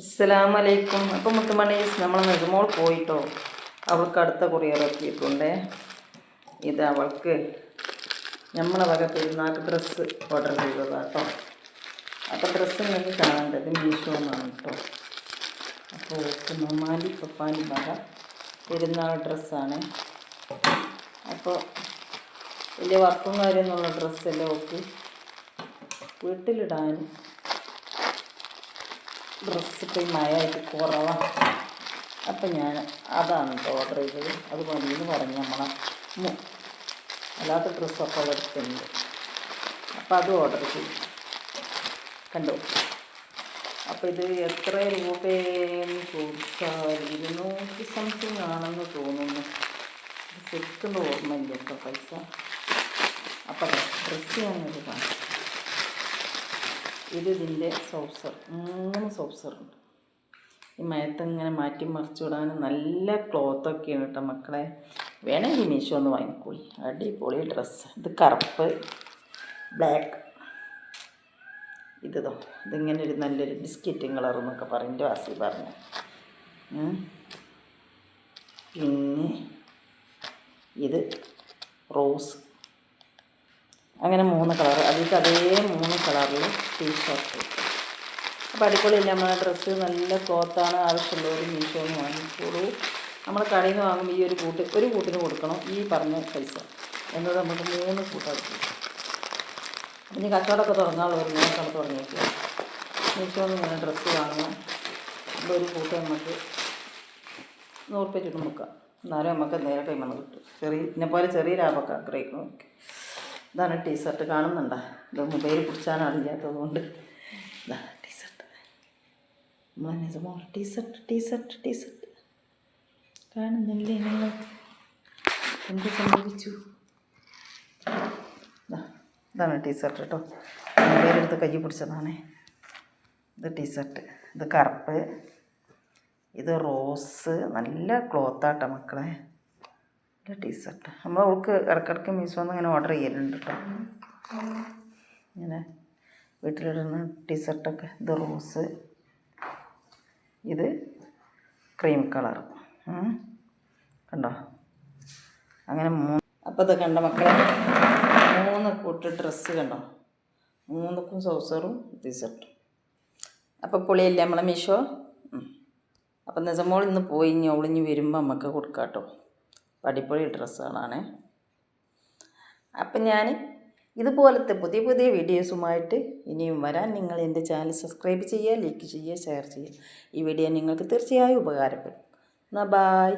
അസ്സലാമലൈക്കും. അപ്പം മുത്തുമണീസ് നമ്മൾ നെജുമോൾ പോയിട്ടോ? അവൾക്ക് അടുത്ത കൊറിയർ എത്തിയിട്ടുണ്ട്. ഇത് അവൾക്ക് നമ്മളെ വക പെരുന്നാൾക്ക് ഡ്രസ്സ് ഓർഡർ ചെയ്തതാട്ടോ. അപ്പോൾ ഡ്രസ്സ് നിങ്ങൾക്ക് കാണേണ്ടത് മീഷോ എന്നാണ് കേട്ടോ അപ്പോൾ ഓക്ക് മമ്മാലി പപ്പാലി വക പെരുന്നാൾ ഡ്രസ്സാണ്. അപ്പോൾ വലിയ വർക്കും കാര്യമൊന്നുള്ള ഡ്രസ്സല്ലേ ഓക്ക് വീട്ടിലിടാൻ ഈ മഴയായിട്ട് കുറവാണ് അപ്പം ഞാൻ അതാണ് കേട്ടോ ഓർഡർ ചെയ്തത്. അത് മതിയെന്ന് പറഞ്ഞ് നമ്മളെ അല്ലാത്ത ഡ്രസ്സൊക്കെ എടുത്തിട്ടുണ്ട്. അപ്പോൾ അത് ഓർഡർ ചെയ്തു. കണ്ടോ? അപ്പോൾ ഇത് എത്ര രൂപയെന്ന് ചോദിച്ചാൽ ഇരുന്നൂറ്റി സംതിങ് ആണെന്ന് തോന്നുന്നു. ശരിക്കും ഓർമ്മയില്ല കേട്ടോ പൈസ. അപ്പോൾ ഡ്രസ്സ് ഞാനത് കാണിച്ചു ഇത് ഇതിന്റെ സോപ്സർ മൂന്ന് സോപ്സറുണ്ട് ഈ മയത്ത് ഇങ്ങനെ മാറ്റി മറിച്ച് വിടാൻ നല്ല ക്ലോത്തൊക്കെയാണ് കേട്ടോ മക്കളെ. വേണമെങ്കിൽ മീശോ ഒന്ന് വാങ്ങിക്കോളി. അടിപൊളി ഡ്രസ്സ് ഇത് കറുപ്പ് ബ്ലാക്ക് ഇതോ ഇതിങ്ങനെ ഒരു നല്ലൊരു ബിസ്ക്കറ്റും കളർ എന്നൊക്കെ എന്റെ വാസി പറഞ്ഞു. പിന്നെ ഇത് റോസ് അങ്ങനെ മൂന്ന് കളർ അതിലേക്ക് അതേ മൂന്ന് കളറിൽ ടീഷർട്ട് അപ്പോൾ അടിപൊളിയല്ലേ? നമ്മളെ ഡ്രസ്സ് നല്ല ക്ലോത്താണ്. ആവശ്യമുള്ളവർ മീഷോന്ന് വാങ്ങിക്കോളൂ. നമ്മൾ കടയിൽ നിന്ന് വാങ്ങുമ്പോൾ ഈ ഒരു കൂട്ട് ഒരു കൂട്ടിന് കൊടുക്കണം ഈ പറഞ്ഞ പൈസ. എന്നത് നമുക്ക് മൂന്ന് കൂട്ടാക്കി. ഇനി കച്ചവടമൊക്കെ തുടങ്ങാനുള്ളവർ മൂന്നൊക്കെ തുടങ്ങിയിട്ട്. മീഷോന്ന് ഇങ്ങനെ ഡ്രസ്സ് വാങ്ങണം. ഒരു കൂട്ട് നമുക്ക് നൂറ് രൂപ ചുറ്റും മുക്കാം എന്നാലും നമുക്ക് നേരെ കൈമന്ന് കിട്ടും. ചെറിയ എന്നെ പോലെ ചെറിയ ലാഭമൊക്കെ ആഗ്രഹിക്കണം നമുക്ക് ഇതാണ് ടീഷർട്ട് കാണുന്നുണ്ടോ? ഇത് മൊബൈൽ പിടിച്ചാണ് അറിയാത്തത് കൊണ്ട്. ഇതാണ് ടീഷർട്ട്. നിജമോ ടീഷർട്ട് ടീഷർട്ട് ടീഷർട്ട്. കാണുന്നില്ലേ നിങ്ങൾക്ക് എന്ത് സംഭവിച്ചു? ഇതാണ് ടീഷർട്ട് കേട്ടോ. മൊബൈലെടുത്ത് കൈ പിടിച്ചതാണേ. ഇത് ടീഷർട്ട്. ഇത് കറുപ്പ്. ഇത് റോസ്. നല്ല ക്ലോത്താട്ടോ മക്കളെ. ഇത് ടീഷർട്ട് നമ്മൾ അവൾക്ക് ഇടയ്ക്കിടയ്ക്ക് മീസോന്ന് ഇങ്ങനെ ഓർഡർ ചെയ്യലുണ്ട് കേട്ടോ ഇങ്ങനെ വീട്ടിലിടുന്ന ടീഷർട്ടൊക്കെ ഇത് റോസ്. ഇത് ക്രീം കളർ. കണ്ടോ? അങ്ങനെ മൂന്ന് അപ്പോൾ ഇത് കണ്ട മക്കളെ? മൂന്ന് കൂട്ട് ഡ്രസ്സ് കണ്ടോ? മൂന്നക്കും സൗസറും ടീഷർട്ടും അപ്പോൾ പൊളിയല്ലേ നമ്മളെ ഉം. അപ്പം നിജമോൾ ഇന്ന് പോയി ഇനി അവളിഞ്ഞ് വരുമ്പോൾ നമുക്ക് കൊടുക്കാം കേട്ടോ അടിപൊളി ഡ്രസ്സുകളാണ്. അപ്പം ഞാൻ ഇതുപോലത്തെ പുതിയ പുതിയ വീഡിയോസുമായിട്ട് ഇനിയും വരാൻ നിങ്ങൾ എന്റെ ചാനൽ സബ്സ്ക്രൈബ് ചെയ്യുക ലൈക്ക് ചെയ്യുക ഷെയർ ചെയ്യുക. ഈ വീഡിയോ നിങ്ങൾക്ക് തീർച്ചയായും ഉപകാരപ്പെടും. എന്നാൽ ബായ്.